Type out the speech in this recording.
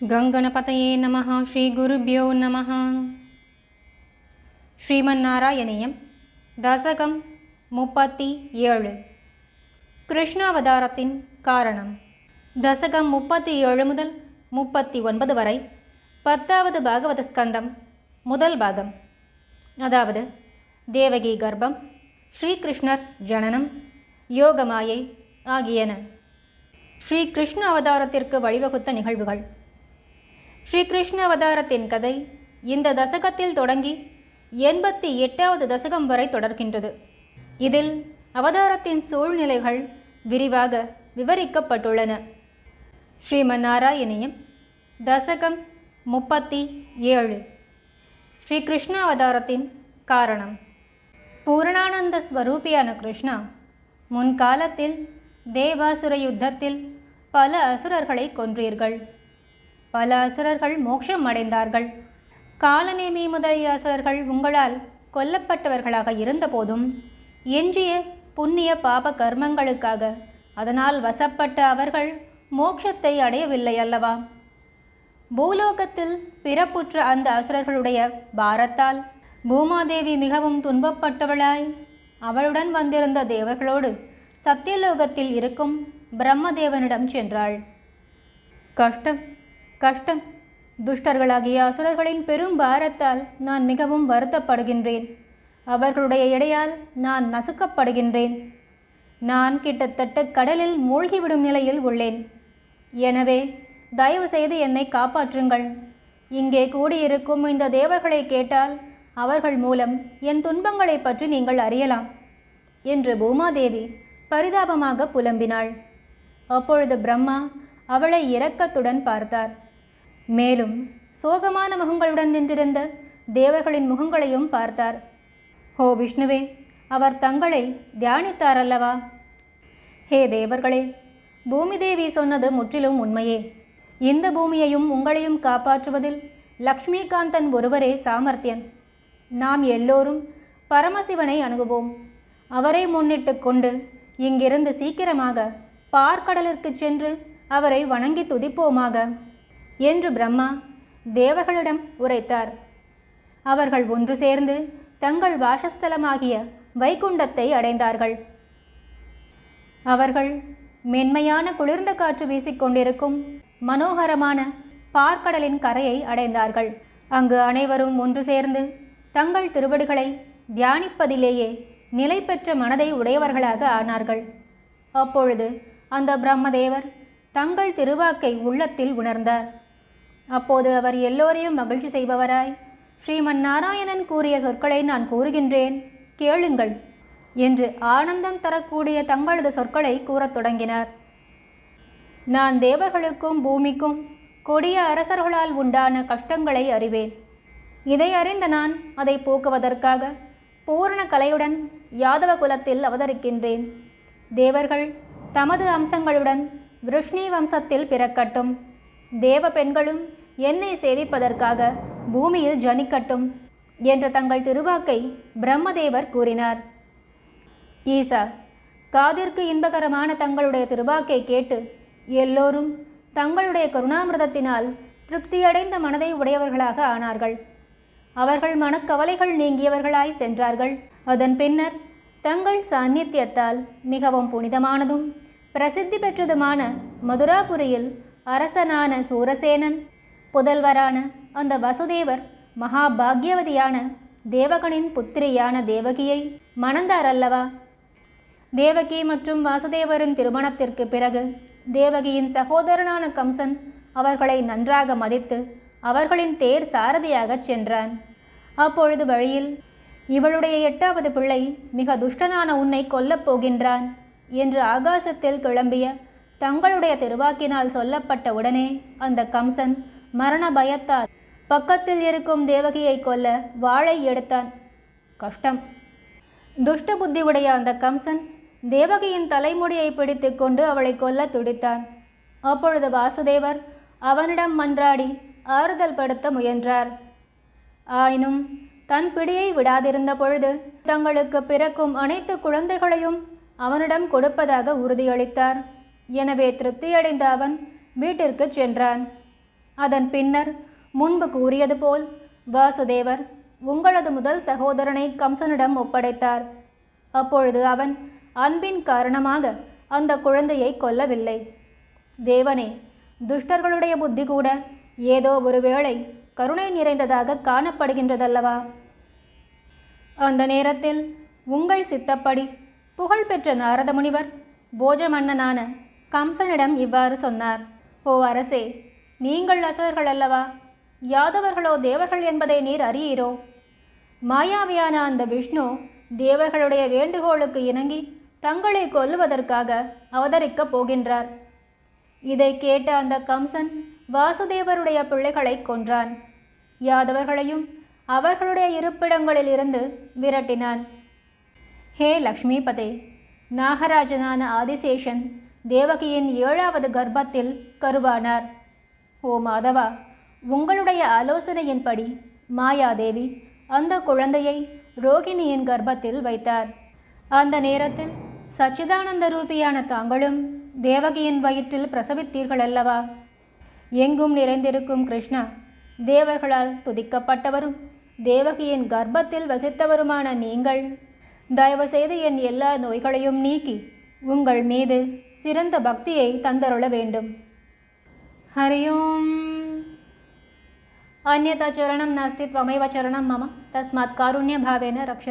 கங்கணபதையே நம ஸ்ரீ குருபியோ நம ஸ்ரீமன்னாராயணியம் தசகம் முப்பத்தி ஏழு. கிருஷ்ணாவதாரத்தின் காரணம். தசகம் முப்பத்தி ஏழு முதல் முப்பத்தி ஒன்பது வரை பத்தாவது பாகவத ஸ்கந்தம் முதல் பாகம். அதாவது தேவகி கர்ப்பம் ஸ்ரீகிருஷ்ணர் ஜனனம் யோகமாயை ஆகியன. ஸ்ரீ கிருஷ்ண அவதாரத்திற்கு வழிவகுத்த நிகழ்வுகள். ஸ்ரீ கிருஷ்ண அவதாரத்தின் கதை இந்த தசகத்தில் தொடங்கி எண்பத்தி எட்டாவது தசகம் வரை தொடர்கின்றது. இதில் அவதாரத்தின் சூழ்நிலைகள் விரிவாக விவரிக்கப்பட்டுள்ளன. ஸ்ரீமன்னாராயணியம் தசகம் முப்பத்தி ஏழு. ஸ்ரீ கிருஷ்ண அவதாரத்தின் காரணம். பூரணானந்த ஸ்வரூபியான கிருஷ்ணா முன்காலத்தில் தேவாசுர யுத்தத்தில் பல அசுரர்களை கொன்றீர்கள். பல அசுரர்கள் மோட்சம் அடைந்தார்கள். காலநேமி முதலிய அசுரர்கள் உங்களால் கொல்லப்பட்டவர்களாக இருந்தபோதும் எஞ்சிய புண்ணிய பாப கர்மங்களுக்காக அதனால் வசப்பட்ட அவர்கள் மோட்சத்தை அடையவில்லை அல்லவா? பூலோகத்தில் பிறப்புற்ற அந்த அசுரர்களுடைய பாரத்தால் பூமாதேவி மிகவும் துன்பப்பட்டவளாய் அவளுடன் வந்திருந்த தேவர்களோடு சத்தியலோகத்தில் இருக்கும் பிரம்மதேவனிடம் சென்றாள். கஷ்டம். கஷ்டம். துஷ்டர்களாகிய அசுரர்களின் பெரும் பாரத்தால் நான் மிகவும் வருத்தப்படுகின்றேன். அவர்களுடைய இடையால் நான் நசுக்கப்படுகின்றேன். நான் கிட்டத்தட்ட கடலில் மூழ்கிவிடும் நிலையில் உள்ளேன். எனவே தயவு செய்து என்னை காப்பாற்றுங்கள். இங்கே கூடியிருக்கும் இந்த தேவர்களை கேட்டால் அவர்கள் மூலம் என் துன்பங்களை பற்றி நீங்கள் அறியலாம் என்று பூமாதேவி பரிதாபமாக புலம்பினாள். அப்பொழுது பிரம்மா அவளை இரக்கத்துடன் பார்த்தார். மேலும் சோகமான முகங்களுடன் நின்றிருந்த தேவர்களின் முகங்களையும் பார்த்தார். ஹோ விஷ்ணுவே அவர் தங்களை தியானித்தார் அல்லவா ஹே தேவர்களே பூமி தேவி சொன்னது முற்றிலும் உண்மையே. இந்த பூமியையும் உங்களையும் காப்பாற்றுவதில் லக்ஷ்மிகாந்தன் ஒருவரே சாமர்த்தியன். நாம் எல்லோரும் பரமசிவனை அணுகுவோம். அவரை முன்னிட்டு கொண்டு இங்கிருந்து சீக்கிரமாக பார்க்கடலிற்கு சென்று அவரை வணங்கி துதிப்போமாக. என்று பிரம்மா தேவர்களிடம் உரைத்தார். அவர்கள் ஒன்று சேர்ந்து தங்கள் வாசஸ்தலமாகிய வைகுண்டத்தை அடைந்தார்கள். அவர்கள் மென்மையான குளிர்ந்த காற்று வீசிக்கொண்டிருக்கும் மனோகரமான பார்க்கடலின் கரையை அடைந்தார்கள். அங்கு அனைவரும் ஒன்று சேர்ந்து தங்கள் திருவடிகளை தியானிப்பதிலேயே நிலை பெற்ற மனதை உடையவர்களாக ஆனார்கள். அப்பொழுது அந்த பிரம்மதேவர் தங்கள் திருவாக்கை உள்ளத்தில் உணர்ந்தார். அப்போது அவர் எல்லோரையும் மகிழ்ச்சி செய்பவராய். ஸ்ரீமன் நாராயணன் கூறிய சொற்களை நான் கூறுகின்றேன். கேளுங்கள் என்று ஆனந்தம் தரக்கூடிய தங்களது சொற்களை கூறத் தொடங்கினார். நான் தேவர்களுக்கும் பூமிக்கும் கொடிய அரசர்களால் உண்டான கஷ்டங்களை அறிவேன். இதை அறிந்த நான் அதை போக்குவதற்காக பூரண கலையுடன் யாதவ குலத்தில் அவதரிக்கின்றேன். தேவர்கள் தமது அம்சங்களுடன் விருஷ்ணி வம்சத்தில் பிறக்கட்டும். தேவ பெண்களும் என்னை சேவிப்பதற்காக பூமியில் ஜனிக்கட்டும் என்ற தங்கள் திருவாக்கை பிரம்மதேவர் கூறினார். ஈசா காதிற்கு இன்பகரமான தங்களுடைய திருவாக்கை கேட்டு எல்லோரும் தங்களுடைய கருணாமிரதத்தினால் திருப்தியடைந்த மனதை உடையவர்களாக ஆனார்கள். அவர்கள் மனக்கவலைகள் நீங்கியவர்களாய் சென்றார்கள். அதன் பின்னர் தங்கள் சாநித்தியத்தால் மிகவும் புனிதமானதும் பிரசித்தி பெற்றதுமான மதுராபுரியில் அரசனான சூரசேனன் புதல்வரான அந்த வசுதேவர் மகாபாக்யவதியான தேவகனின் புத்திரியான தேவகியை மணந்தார் அல்லவா தேவகி மற்றும் வாசுதேவரின் திருமணத்திற்கு பிறகு தேவகியின் சகோதரனான கம்சன் அவர்களை நன்றாக மதித்து அவர்களின் தேர் சாரதியாகச் சென்றான். அப்பொழுது வழியில் இவளுடைய எட்டாவது பிள்ளை மிக துஷ்டனான உன்னை கொல்லப் போகின்றான் என்று ஆகாசத்தில் கிளம்பிய தங்களுடைய திருவாக்கினால் சொல்லப்பட்ட உடனே அந்த கம்சன் மரண பயத்தால் பக்கத்தில் இருக்கும் தேவகியை கொல்ல வாளை எடுத்தான். கஷ்டம். துஷ்ட புத்தி உடைய அந்த கம்சன் தேவகியின் தலைமுடியை பிடித்து கொண்டு அவளை கொல்ல துடித்தான். அப்பொழுது வாசுதேவர் அவனிடம் மன்றாடி ஆறுதல் படுத்த முயன்றார். ஆயினும் தன் பிடியை விடாதிருந்த பொழுது தங்களுக்கு பிறக்கும் அனைத்து குழந்தைகளையும் அவனிடம் கொடுப்பதாக உறுதியளித்தார். எனவே திருப்தியடைந்த அவன் வீட்டிற்கு சென்றான். அதன் பின்னர் முன்பு கூறியது போல் வாசுதேவர் உங்களது முதல் சகோதரனை கம்சனிடம் ஒப்படைத்தார். அப்பொழுது அவன் அன்பின் காரணமாக அந்த குழந்தையை கொல்லவில்லை. தேவனே துஷ்டர்களுடைய புத்தி கூட ஏதோ ஒருவேளை கருணை நிறைந்ததாக காணப்படுகின்றதல்லவா? அந்த நேரத்தில் உங்கள் சித்தப்படி புகழ்பெற்ற நாரத முனிவர் போஜ மன்னனான கம்சனிடம் இவ்வாறு சொன்னார். ஓ அரசே நீங்கள் அசுரர்கள் அல்லவா? யாதவர்களோ தேவர்கள் என்பதை நீர் அறியீரோ? மாயாவியான அந்த விஷ்ணு தேவர்களுடைய வேண்டுகோளுக்கு இணங்கி தங்களை கொல்லுவதற்காக அவதரிக்கப் போகின்றார். இதை கேட்ட அந்த கம்சன் வாசுதேவருடைய பிள்ளைகளை கொன்றான். யாதவர்களையும் அவர்களுடைய இருப்பிடங்களில் இருந்து விரட்டினான். ஹே லக்ஷ்மிபதே நாகராஜனான ஆதிசேஷன் தேவகியின் ஏழாவது கர்ப்பத்தில் கருவானார். ஓ மாதவா உங்களுடைய ஆலோசனையின்படி மாயாதேவி அந்த குழந்தையை ரோகிணியின் கர்ப்பத்தில் வைத்தார். அந்த நேரத்தில் சச்சிதானந்த ரூபியான தாங்களும் தேவகியின் வயிற்றில் பிரசவித்தீர்கள் அல்லவா? எங்கும் நிறைந்திருக்கும் கிருஷ்ணா தேவர்களால் துதிக்கப்பட்டவரும் தேவகியின் கர்ப்பத்தில் வசித்தவருமான நீங்கள் தயவுசெய்து என் எல்லா நோய்களையும் நீக்கி உங்கள் மீது சிறந்த பக்தியை தந்தருள வேண்டும். हरि ओम्। अन्यथा चरणं नास्ति त्वमेव चरणं मम। तस्मात् कारुण्यभावेन रक्ष